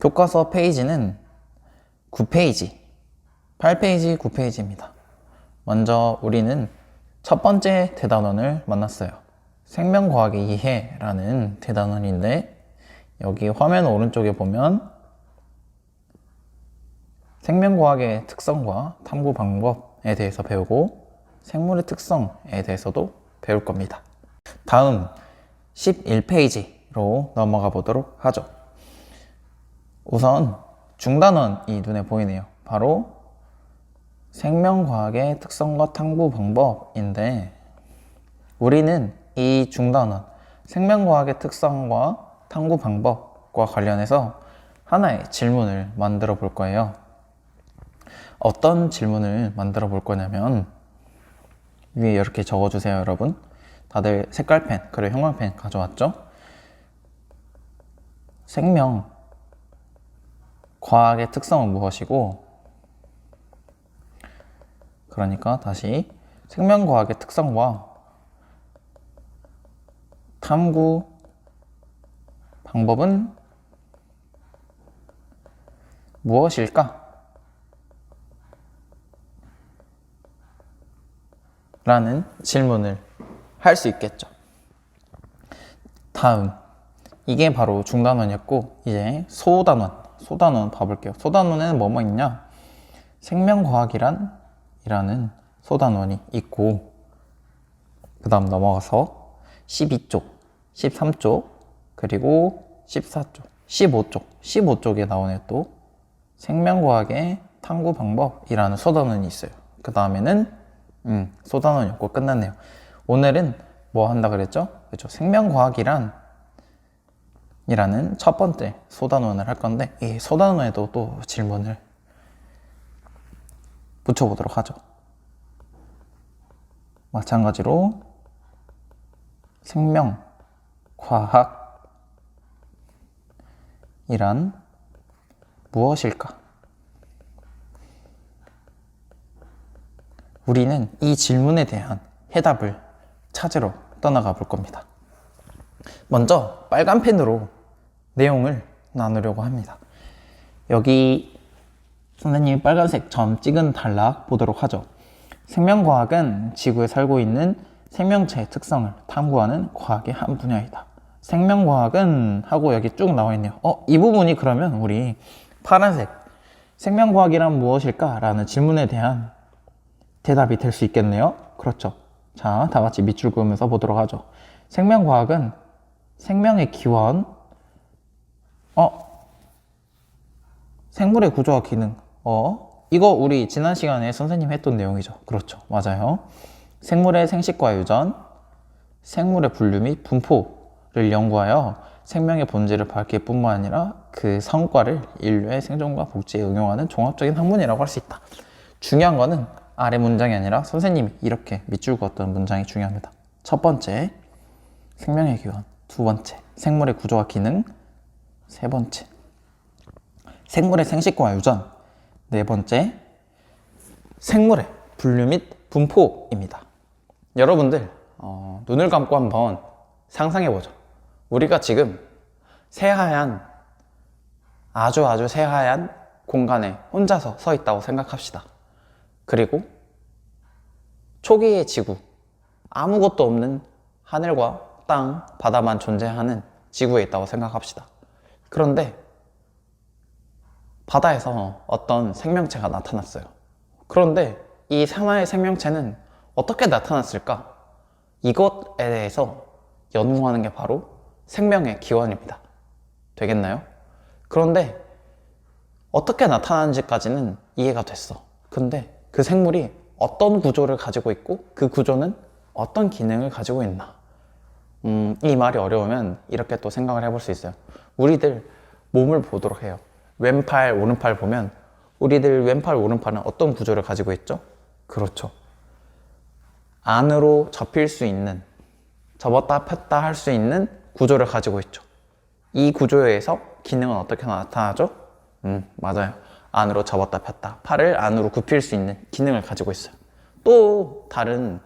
교과서 페이지는 9페이지, 8페이지, 9페이지입니다. 먼저 우리는 첫 번째 대단원을 만났어요. 생명과학의 이해라는 대단원인데 여기 화면 오른쪽에 보면 생명과학의 특성과 탐구 방법에 대해서 배우고 생물의 특성에 대해서도 배울 겁니다. 다음 11페이지로 넘어가 보도록 하죠. 우선 중단원이 눈에 보이네요. 바로 생명과학의 특성과 탐구 방법인데 우리는 이 중단원 생명과학의 특성과 탐구 방법과 관련해서 하나의 질문을 만들어 볼 거예요. 어떤 질문을 만들어 볼 거냐면 위에 이렇게 적어 주세요, 여러분. 다들 색깔펜 그리고 형광펜 가져왔죠? 생명 과학의 특성은 무엇이고 그러니까 다시 생명과학의 특성과 탐구 방법은 무엇일까? 라는 질문을 할 수 있겠죠. 다음, 이게 바로 중단원이었고, 이제 소단원, 소단원 봐볼게요. 소단원에는 뭐뭐 있냐? 생명과학이란 이라는 소단원이 있고, 그 다음 넘어가서 12쪽, 13쪽, 그리고 14쪽, 15쪽, 15쪽에 나오네 또 생명과학의 탐구 방법이라는 소단원이 있어요. 그 다음에는 음, 소단원이 없고 끝났네요. 오늘은 뭐 한다 그랬죠? 그렇죠. 생명과학이란 이라는 첫 번째 소단원을 할 건데 이 소단원에도 또 질문을 붙여보도록 하죠. 마찬가지로 생명, 과학 이란 무엇일까? 우리는 이 질문에 대한 해답을 찾으러 떠나가 볼 겁니다. 먼저 빨간 펜으로 내용을 나누려고 합니다. 여기 선생님이 빨간색 점 찍은 단락 보도록 하죠. 생명과학은 지구에 살고 있는 생명체의 특성을 탐구하는 과학의 한 분야이다. 생명과학은 하고 여기 쭉 나와 있네요. 어, 이 부분이 그러면 우리 파란색 생명과학이란 무엇일까? 라는 질문에 대한 대답이 될 수 있겠네요. 그렇죠. 자, 다 같이 밑줄 그으면서 보도록 하죠. 생명과학은 생명의 기원, 어, 생물의 구조와 기능, 어, 이거 우리 지난 시간에 선생님 했던 내용이죠. 그렇죠. 맞아요. 생물의 생식과 유전, 생물의 분류 및 분포를 연구하여 생명의 본질을 밝힐 뿐만 아니라 그 성과를 인류의 생존과 복지에 응용하는 종합적인 학문이라고 할 수 있다. 중요한 거는 아래 문장이 아니라 선생님이 이렇게 밑줄 그었던 문장이 중요합니다. 첫 번째, 생명의 기원. 두 번째, 생물의 구조와 기능. 세 번째, 생물의 생식과 유전. 네 번째, 생물의 분류 및 분포입니다. 여러분들, 어, 눈을 감고 한번 상상해 보죠. 우리가 지금 새하얀, 아주 아주 새하얀 공간에 혼자서 서 있다고 생각합시다. 그리고 초기의 지구, 아무것도 없는 하늘과 땅, 바다만 존재하는 지구에 있다고 생각합시다. 그런데 바다에서 어떤 생명체가 나타났어요. 그런데 이 산화의 생명체는 어떻게 나타났을까? 이것에 대해서 연구하는 게 바로 생명의 기원입니다. 되겠나요? 그런데 어떻게 나타나는지까지는 이해가 됐어. 근데 그 생물이 어떤 구조를 가지고 있고 그 구조는 어떤 기능을 가지고 있나. 음, 이 말이 어려우면 이렇게 또 생각을 해볼 수 있어요. 우리들 몸을 보도록 해요. 왼팔, 오른팔 보면 우리들 왼팔, 오른팔은 어떤 구조를 가지고 있죠? 그렇죠. 안으로 접힐 수 있는, 접었다 폈다 할 수 있는 구조를 가지고 있죠. 이 구조에 의해서 기능은 어떻게 나타나죠? 음, 맞아요. 안으로 접었다 폈다. 팔을 안으로 굽힐 수 있는 기능을 가지고 있어요. 또 다른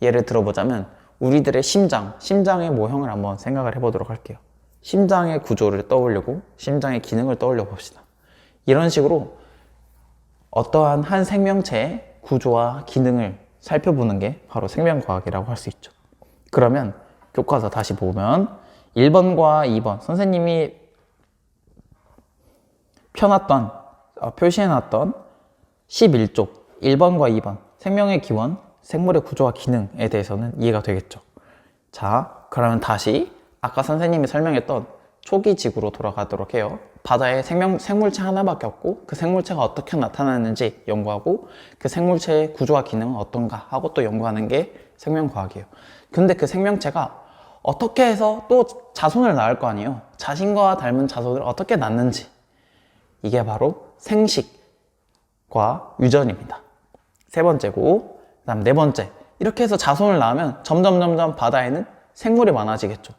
예를 들어보자면 우리들의 심장, 심장의 모형을 한번 생각을 해보도록 할게요. 심장의 구조를 떠올리고 심장의 기능을 떠올려 봅시다. 이런 식으로 어떠한 한 생명체의 구조와 기능을 살펴보는 게 바로 생명과학이라고 할 수 있죠. 그러면 교과서 다시 보면 1번과 2번 선생님이 펴놨던 어, 표시해놨던 11쪽 1번과 2번 생명의 기원, 생물의 구조와 기능에 대해서는 이해가 되겠죠. 자, 그러면 다시 아까 선생님이 설명했던 초기 지구로 돌아가도록 해요. 바다에 생명, 생물체 하나밖에 없고 그 생물체가 어떻게 나타나는지 연구하고 그 생물체의 구조와 기능은 어떤가 하고 또 연구하는 게 생명과학이에요. 근데 그 생명체가 어떻게 해서 또 자손을 낳을 거 아니에요. 자신과 닮은 자손을 어떻게 낳는지. 이게 바로 생식과 유전입니다. 세 번째고, 그 다음 네 번째. 이렇게 해서 자손을 낳으면 점점 점점 바다에는 생물이 많아지겠죠.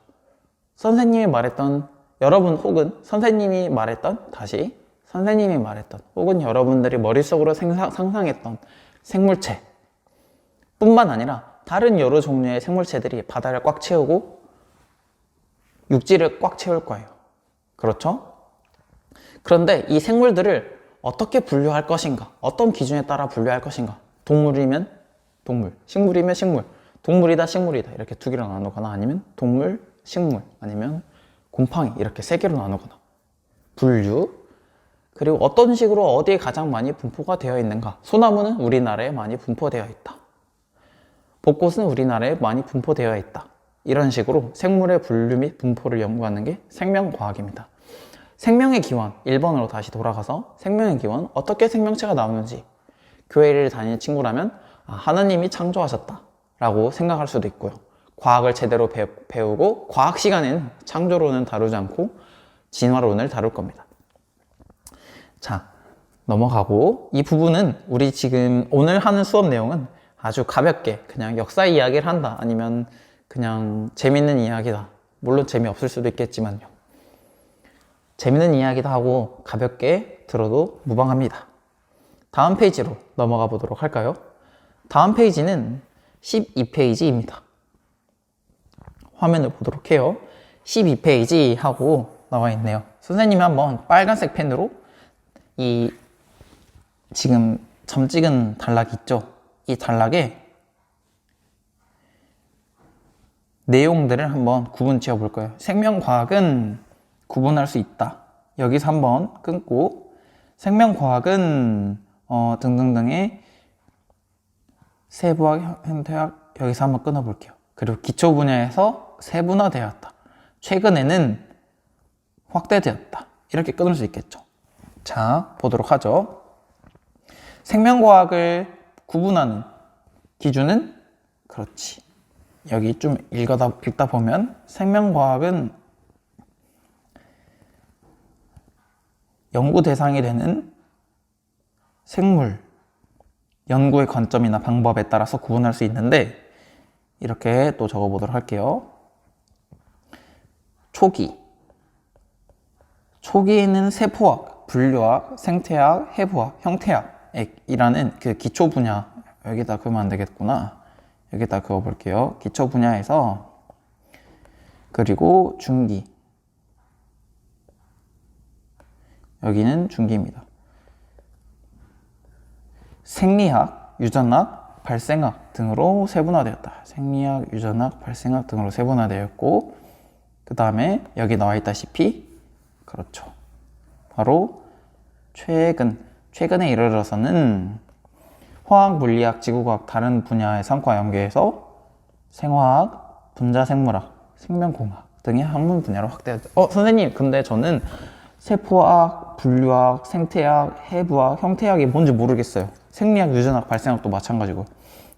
선생님이 말했던 여러분 혹은 선생님이 말했던 다시 선생님이 말했던 혹은 여러분들이 머릿속으로 생상, 상상했던 생물체 뿐만 아니라 다른 여러 종류의 생물체들이 바다를 꽉 채우고 육지를 꽉 채울 거예요. 그렇죠? 그런데 이 생물들을 어떻게 분류할 것인가? 어떤 기준에 따라 분류할 것인가? 동물이면 동물, 식물이면 식물, 동물이다, 식물이다. 이렇게 두 개로 나누거나 아니면 동물, 식물, 아니면 곰팡이 이렇게 세 개로 나누거나 분류 그리고 어떤 식으로 어디에 가장 많이 분포가 되어 있는가? 소나무는 우리나라에 많이 분포되어 있다. 벚꽃은 우리나라에 많이 분포되어 있다. 이런 식으로 생물의 분류 및 분포를 연구하는 게 생명과학입니다. 생명의 기원 1번으로 다시 돌아가서 생명의 기원 어떻게 생명체가 나오는지. 교회를 다니는 친구라면 아, 하나님이 창조하셨다 라고 생각할 수도 있고요 과학을 제대로 배, 배우고 과학 시간에는 창조론은 다루지 않고 진화론을 다룰 겁니다. 자, 넘어가고 이 부분은 우리 지금 오늘 하는 수업 내용은 아주 가볍게 그냥 역사 이야기를 한다 아니면 그냥 재밌는 이야기다. 물론 재미없을 수도 있겠지만요. 재밌는 이야기도 하고 가볍게 들어도 무방합니다. 다음 페이지로 넘어가 보도록 할까요? 다음 페이지는 12페이지입니다. 화면을 보도록 해요. 12페이지 하고 나와 있네요. 선생님이 한번 빨간색 펜으로 이 지금 점 찍은 단락 있죠? 이 단락에 내용들을 한번 구분 지어 볼 거예요. 생명과학은 구분할 수 있다. 여기서 한번 끊고 생명과학은 어, 등등등의 세부학, 현대학 여기서 한번 끊어 볼게요. 그리고 기초 분야에서 세분화되었다. 최근에는 확대되었다. 이렇게 끊을 수 있겠죠. 자, 보도록 하죠. 생명과학을 구분하는 기준은 그렇지. 여기 좀 읽어다, 읽다 보면 생명과학은 연구 대상이 되는 생물, 연구의 관점이나 방법에 따라서 구분할 수 있는데 이렇게 또 적어보도록 할게요. 초기. 초기에는 세포학, 분류학, 생태학, 해부학, 형태학이라는 그 기초 분야 여기다 그으면 안 되겠구나. 여기다 그어 볼게요. 기초 분야에서 그리고 중기. 여기는 중기입니다. 생리학, 유전학, 발생학 등으로 세분화되었다. 생리학, 유전학, 발생학 등으로 세분화되었고 그 다음에 여기 나와 있다시피 그렇죠. 바로 최근, 최근에 이르러서는 화학, 물리학, 지구과학 다른 분야의 상과 연계해서 생화학, 분자생물학, 생명공학 등의 학문 분야로 확대하죠. 어, 선생님, 근데 저는 세포학, 분류학, 생태학, 해부학, 형태학이 뭔지 모르겠어요. 생리학, 유전학, 발생학도 마찬가지고.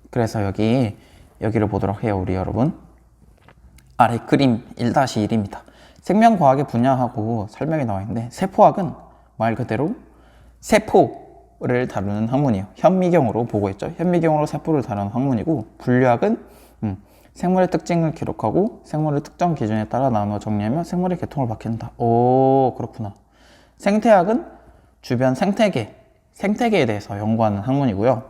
그래서 여기, 여기를 보도록 해요, 우리 여러분. 아래 그림 1-1입니다. 생명과학의 분야하고 설명이 나와 있는데, 세포학은 말 그대로 세포를 다루는 학문이에요. 현미경으로 보고 있죠. 현미경으로 세포를 다루는 학문이고, 분류학은 음, 생물의 특징을 기록하고 생물의 특정 기준에 따라 나누어 정리하며 생물의 계통을 밝힌다. 오, 그렇구나. 생태학은 주변 생태계, 생태계에 대해서 연구하는 학문이고요.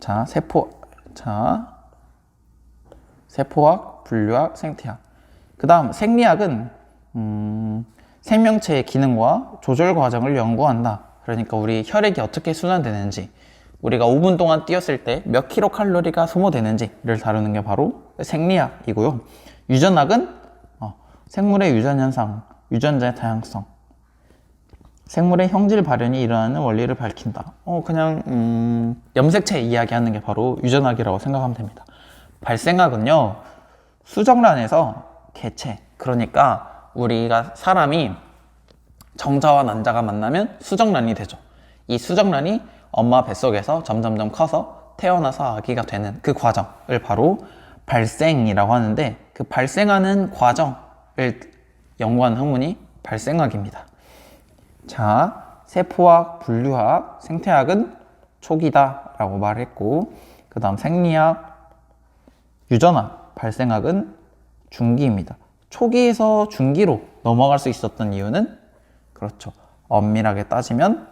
자, 세포, 자, 세포학, 분류학, 생태학. 그 다음 생리학은 음, 생명체의 기능과 조절 과정을 연구한다. 그러니까 우리 혈액이 어떻게 순환되는지, 우리가 5분 동안 뛰었을 때 몇 킬로 칼로리가 소모되는지를 다루는 게 바로 생리학이고요. 유전학은 어, 생물의 유전 현상, 유전자의 다양성, 생물의 형질 발현이 일어나는 원리를 밝힌다. 어, 그냥 음, 염색체 이야기하는 게 바로 유전학이라고 생각하면 됩니다. 발생학은요, 수정란에서 개체, 그러니까 우리가 사람이 정자와 난자가 만나면 수정란이 되죠. 이 수정란이 엄마 뱃속에서 점점점 커서 태어나서 아기가 되는 그 과정을 바로 발생이라고 하는데 그 발생하는 과정을 연구하는 학문이 발생학입니다. 자, 세포학, 분류학, 생태학은 초기다라고 말했고, 그 다음 생리학, 유전학, 발생학은 중기입니다. 초기에서 중기로 넘어갈 수 있었던 이유는 그렇죠. 엄밀하게 따지면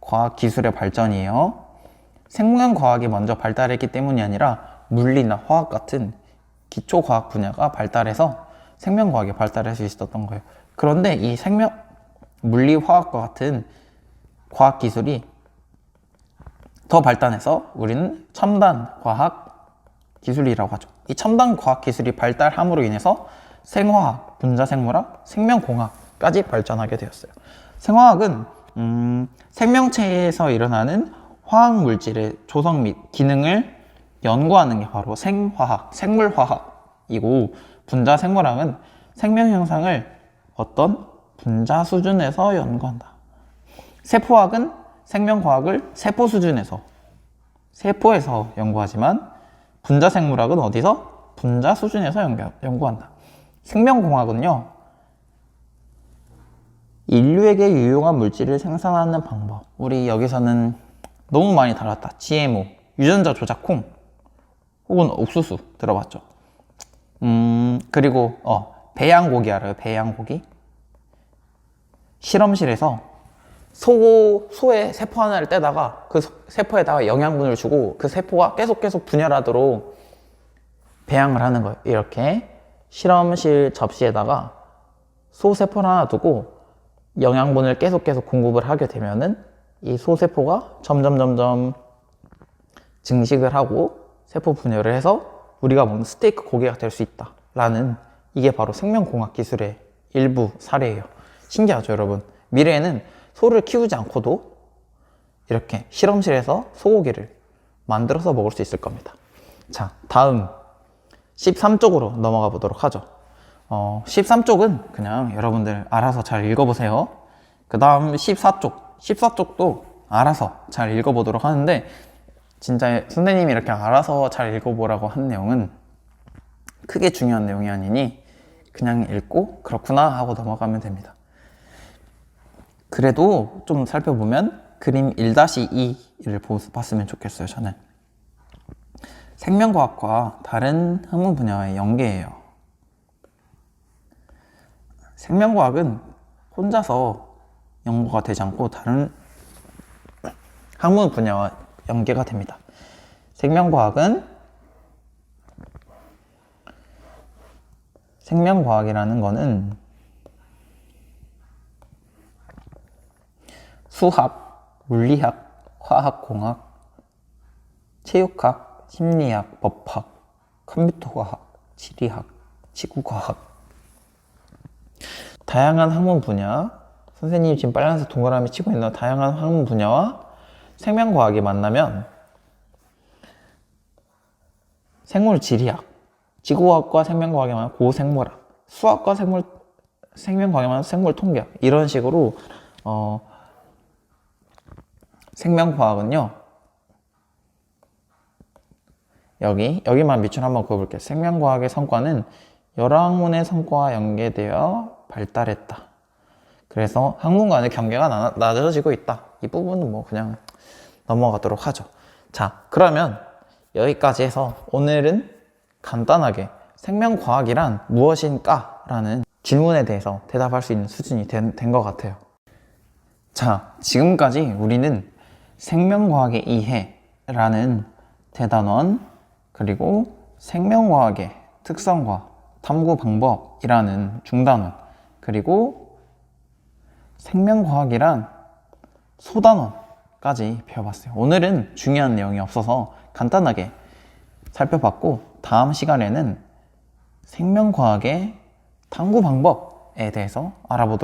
과학 기술의 발전이에요. 생명 과학이 먼저 발달했기 때문이 아니라 물리나 화학 같은 기초 과학 분야가 발달해서 생명 과학이 발달할 수 있었던 거예요. 그런데 이 생명 물리 화학과 같은 과학 기술이 더 발달해서 우리는 첨단 과학 기술이라고 하죠. 이 첨단 과학 기술이 발달함으로 인해서 생화학, 분자생물학, 생명공학까지 발전하게 되었어요. 생화학은 음, 생명체에서 일어나는 화학 물질의 조성 및 기능을 연구하는 게 바로 생화학, 생물화학이고 분자생물학은 생명 현상을 어떤 분자 수준에서 연구한다. 세포학은 생명과학을 세포 수준에서 세포에서 연구하지만 분자 생물학은 어디서? 분자 수준에서 연구, 연구한다. 생명공학은요, 인류에게 유용한 물질을 생산하는 방법. 우리 여기서는 너무 많이 다뤘다. GMO, 유전자 조작콩, 혹은 옥수수 들어봤죠. 음, 그리고, 어, 배양고기 알아요? 배양고기? 실험실에서 소, 소의 세포 하나를 떼다가 그 소- 세포에다가 영양분을 주고 그 세포가 계속 계속 분열하도록 배양을 하는 거예요. 이렇게 실험실 접시에다가 소 세포를 하나 두고 영양분을 계속 계속 공급을 하게 되면은 이 소세포가 점점 점점 증식을 하고 세포 분열을 해서 우리가 먹는 스테이크 고기가 될 수 있다 라는 이게 바로 생명공학 기술의 일부 사례예요. 신기하죠, 여러분? 미래에는 소를 키우지 않고도 이렇게 실험실에서 소고기를 만들어서 먹을 수 있을 겁니다. 자, 다음 13쪽으로 넘어가 보도록 하죠. 어, 13쪽은 그냥 여러분들 알아서 잘 읽어보세요. 그 다음 14쪽. 14쪽도 알아서 잘 읽어보도록 하는데, 진짜 선생님이 이렇게 알아서 잘 읽어보라고 한 내용은 크게 중요한 내용이 아니니 그냥 읽고 그렇구나 하고 넘어가면 됩니다. 그래도 좀 살펴보면 그림 1-2를 봤으면 좋겠어요, 저는. 생명과학과 다른 학문 분야의 연계예요. 생명과학은 혼자서 연구가 되지 않고 다른 학문 분야와 연계가 됩니다. 생명과학은 생명과학이라는 거는 수학, 물리학, 화학공학, 체육학, 심리학, 법학, 컴퓨터과학, 지리학, 지구과학. 다양한 학문 분야. 선생님이 지금 빨간색 동그라미 치고 있는 다양한 학문 분야와 생명과학이 만나면 생물지리학, 지구과학과 생명과학이 만나면 고생물학, 수학과 생물 생명과학이 만나면 생물통계학 이런 식으로 어, 생명과학은요. 여기 여기만 밑줄 한번 그어볼게요. 생명과학의 성과는 여러 학문의 성과와 연계되어 발달했다. 그래서 학문 간의 경계가 나- 낮아지고 있다. 이 부분은 뭐 그냥 넘어가도록 하죠. 자, 그러면 여기까지 해서 오늘은 간단하게 생명과학이란 무엇인가? 라는 질문에 대해서 대답할 수 있는 수준이 된 것 같아요. 자, 지금까지 우리는 생명과학의 이해라는 대단원, 그리고 생명과학의 특성과 탐구 방법이라는 중단원 그리고 생명과학이란 소단원까지 배워봤어요. 오늘은 중요한 내용이 없어서 간단하게 살펴봤고 다음 시간에는 생명과학의 탐구 방법에 대해서 알아보도록